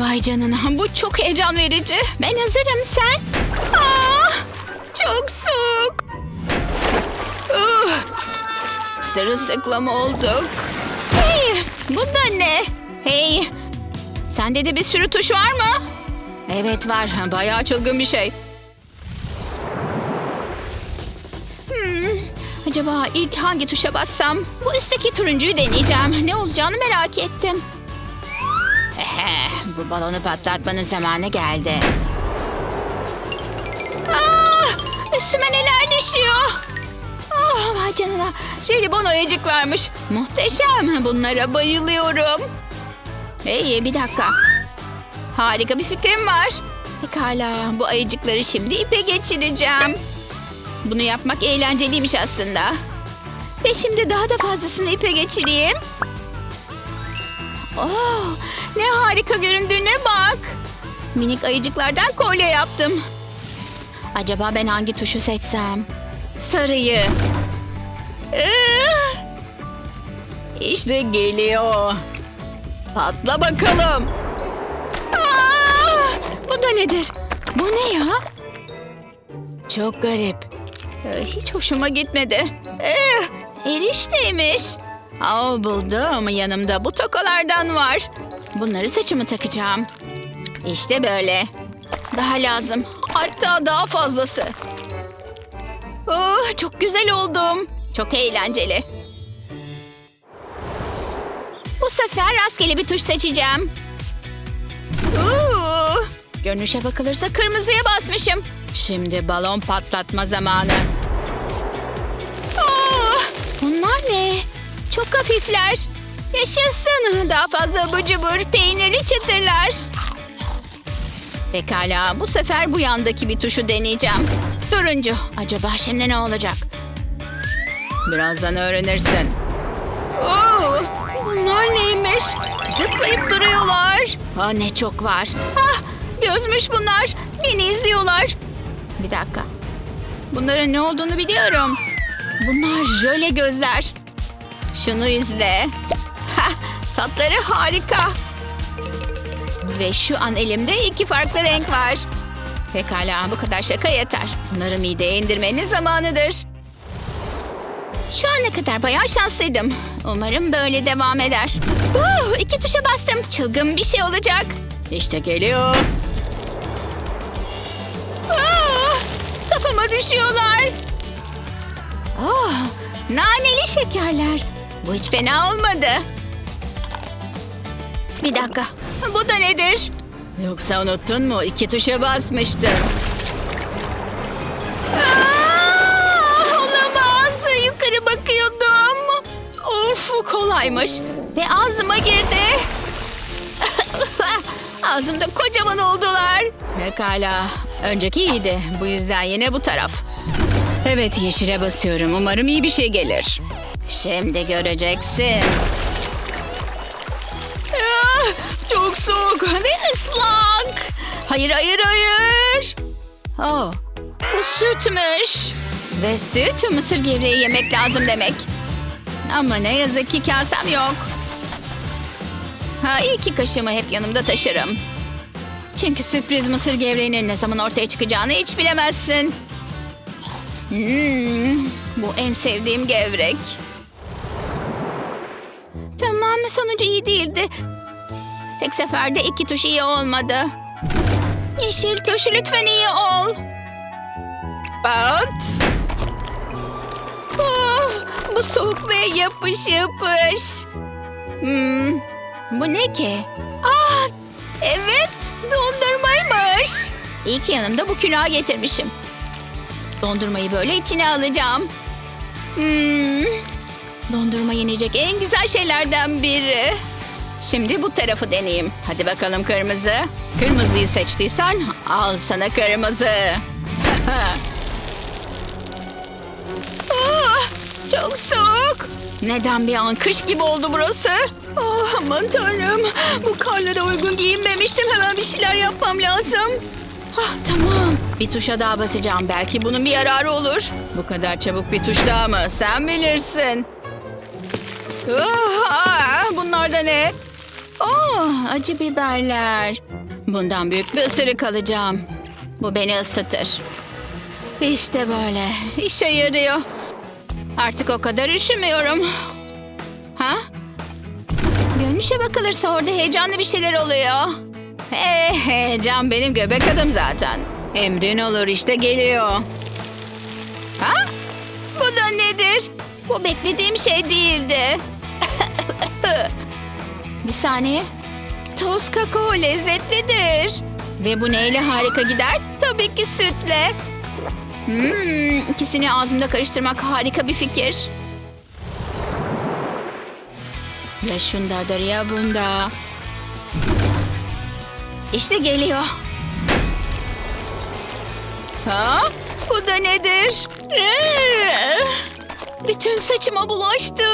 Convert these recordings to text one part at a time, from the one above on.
Vay canına bu çok heyecan verici. Ben hazırım sen. Aa, çok soğuk. Uh, sırılsıklam olduk. Hey bu da ne? Hey sende de bir sürü tuş var mı? Evet var bayağı çılgın bir şey. Hmm, acaba ilk hangi tuşa bassam? Bu üstteki turuncuyu deneyeceğim. Ne olacağını merak ettim. Bu balonu patlatmanın zamanı geldi. Aa, üstüme neler düşüyor? Oh, vay canına. Jelibon ayıcıklarmış. Muhteşem. Bunlara bayılıyorum. Hey bir dakika. Harika bir fikrim var. Pekala bu ayıcıkları şimdi ipe geçireceğim. Bunu yapmak eğlenceliymiş aslında. Ve şimdi daha da fazlasını ipe geçireyim. Oh, ne harika göründüğüne bak. Minik ayıcıklardan kolye yaptım. Acaba ben hangi tuşu seçsem? Sarıyı. İşte geliyor. Patla bakalım. Aa, bu da nedir? Bu ne ya? Çok garip. Ee, Hiç hoşuma gitmedi. Ee, erişteymiş. Aa, buldum. Yanımda bu tokalardan var. Bunları saçımı takacağım. İşte böyle. Daha lazım. Hatta daha fazlası. Oh, çok güzel oldum. Çok eğlenceli. Bu sefer rastgele bir tuş seçeceğim. Oo, görünüşe bakılırsa kırmızıya basmışım. Şimdi balon patlatma zamanı. Oo, bunlar ne? Çok hafifler. Yaşasın. Daha fazla abur cubur, peynirli çıtırlar. Pekala, bu sefer bu yandaki bir tuşu deneyeceğim. Turuncu. Acaba şimdi ne olacak? Birazdan öğrenirsin. Oo, bunlar neymiş? Zıplayıp duruyorlar. Ha ne çok var. Ah, gözmüş bunlar. Beni izliyorlar. Bir dakika. Bunların ne olduğunu biliyorum. Bunlar jöle gözler. Şunu izle. Tatları harika. Ve şu an elimde iki farklı renk var. Pekala bu kadar şaka yeter. Bunları mideye indirmenin zamanıdır. Şu ana kadar bayağı şanslıydım. Umarım böyle devam eder. Uh, iki tuşa bastım. Çılgın bir şey olacak. İşte geliyor. Ah, kafama düşüyorlar. Oh, naneli şekerler. Bu hiç fena olmadı. Bir dakika. Bu da nedir? Yoksa unuttun mu? İki tuşa basmıştım. Aa, olamaz. Yukarı bakıyordum. Of kolaymış. Ve ağzıma girdi. Ağzımda kocaman oldular. Pekala. Önceki iyiydi. Bu yüzden yine bu taraf. Evet yeşile basıyorum. Umarım iyi bir şey gelir. Şimdi göreceksin. Çok soğuk ve ıslak. Hayır hayır hayır. Oh, bu sütmüş. Ve süt mısır gevreği yemek lazım demek. Ama ne yazık ki kasem yok. Ha iyi ki kaşığımı hep yanımda taşırım. Çünkü sürpriz mısır gevreğinin ne zaman ortaya çıkacağını hiç bilemezsin. Hmm, bu en sevdiğim gevrek. Tamam sonucu iyi değildi. Tek seferde iki tuş iyi olmadı. Yeşil tuş lütfen iyi ol. Bat. Oh, bu soğuk ve yapış yapış. Hmm, bu ne ki? Ah, evet dondurmaymış. İyi ki yanımda bu külahı getirmişim. Dondurmayı böyle içine alacağım. Hmm, dondurma yenecek en güzel şeylerden biri. Şimdi bu tarafı deneyeyim. Hadi bakalım kırmızı. Kırmızıyı seçtiysen al sana kırmızı. Ah, çok soğuk. Neden bir an kış gibi oldu burası? Ah, aman tanrım. Bu karlara uygun giyinmemiştim. Hemen bir şeyler yapmam lazım. Ah, tamam. Bir tuşa daha basacağım. Belki bunun bir yararı olur. Bu kadar çabuk bir tuş daha mı? Sen bilirsin. Ah, ah, bunlar da ne? Oh, acı biberler. Bundan büyük bir ısırık alacağım. Bu beni ısıtır. İşte böyle. İşe yarıyor. Artık o kadar üşümüyorum. Ha? Görünüşe bakılırsa orada heyecanlı bir şeyler oluyor. Hey, heyecan benim göbek adım zaten. Emrin olur işte geliyor. Ha? Bu da nedir? Bu beklediğim şey değildi. Bir saniye. Toz kakao lezzetlidir. Ve bu neyle harika gider? Tabii ki sütle. Hmm, ikisini ağzımda karıştırmak harika bir fikir. Ya şundadır ya bunda. İşte geliyor. Ha? Bu da nedir? Ee, Bütün saçıma bulaştı.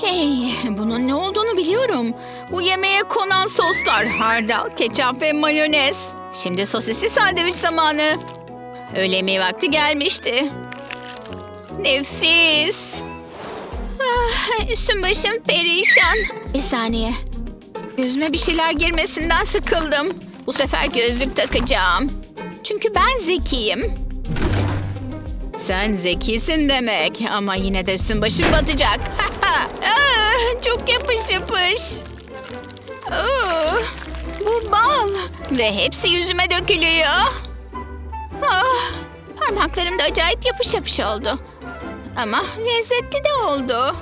Hey, bunun ne olduğunu biliyorum. Bu yemeğe konan soslar, hardal, ketçap ve mayonez. Şimdi sosisli sandviç zamanı. Öğle yemeği vakti gelmişti. Nefis. Ah, üstüm başım perişan. Bir saniye. Gözüme bir şeyler girmesinden sıkıldım. Bu sefer gözlük takacağım. Çünkü ben zekiyim. Sen zekisin demek ama yine de üstün başım batacak. Ah, Çok yapış yapış. Ah, Bu bal ve hepsi yüzüme dökülüyor. Ah, parmaklarım da acayip yapış yapış oldu. Ama lezzetli de oldu.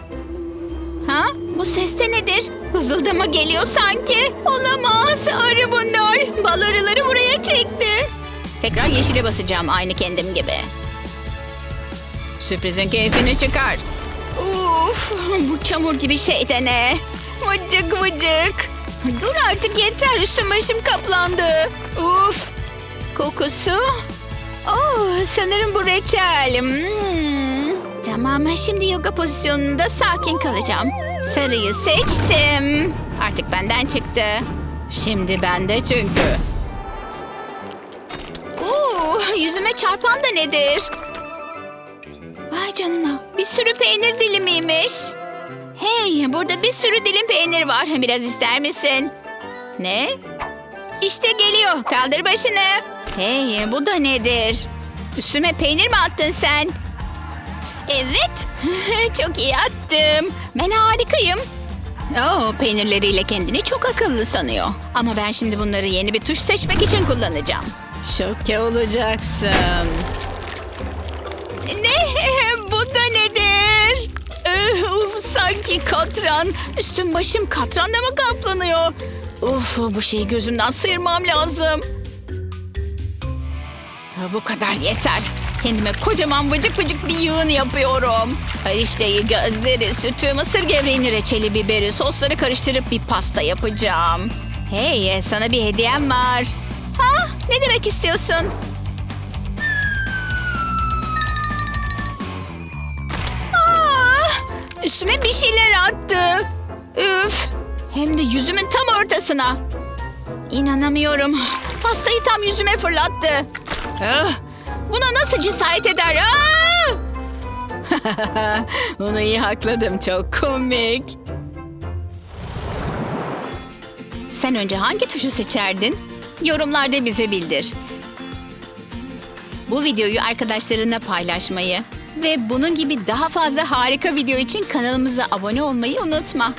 Ha? Bu ses de nedir? Hızıldama geliyor sanki. Olamaz. Arı bunlar. Bal arıları buraya çekti. Tekrar yeşile basacağım aynı kendim gibi. Sürprizin keyfini çıkar. Uf, bu çamur gibi şey de ne? Vıcık vıcık. Dur artık yeter üstüm başım kaplandı. Uf. Kokusu. Oh, sanırım bu reçel. Hmm. Tamam, şimdi yoga pozisyonunda sakin kalacağım. Sarıyı seçtim. Artık benden çıktı. Şimdi bende çünkü. Oo, yüzüme çarpan da nedir? Canına, bir sürü peynir dilimiymiş. Hey, burada bir sürü dilim peynir var. Biraz ister misin? Ne? İşte geliyor. Kaldır başını. Hey, bu da nedir? Üstüme peynir mi attın sen? Evet. çok iyi attım. Ben harikayım. Oo, peynirleriyle kendini çok akıllı sanıyor. Ama ben şimdi bunları yeni bir tuş seçmek için kullanacağım. Şoke olacaksın. Bu da nedir? Uf, sanki katran. Üstüm başım katranla mı kaplanıyor? Uf, bu şeyi gözümden sıyırmam lazım. Bu kadar yeter. Kendime kocaman vıcık vıcık bir yığın yapıyorum. Erişteyi, gözleri, sütü, mısır gevreğini, reçeli, biberi, sosları karıştırıp bir pasta yapacağım. Hey, sana bir hediyem var. Ha, ne demek istiyorsun? Üstüme bir şeyler attı. Üf, hem de yüzümün tam ortasına. İnanamıyorum. Pastayı tam yüzüme fırlattı. Ah, buna nasıl cesaret eder? Ah! Bunu iyi hakladım. Çok komik. Sen önce hangi tuşu seçerdin? Yorumlarda bize bildir. Bu videoyu arkadaşlarına paylaşmayı ve bunun gibi daha fazla harika video için kanalımıza abone olmayı unutma.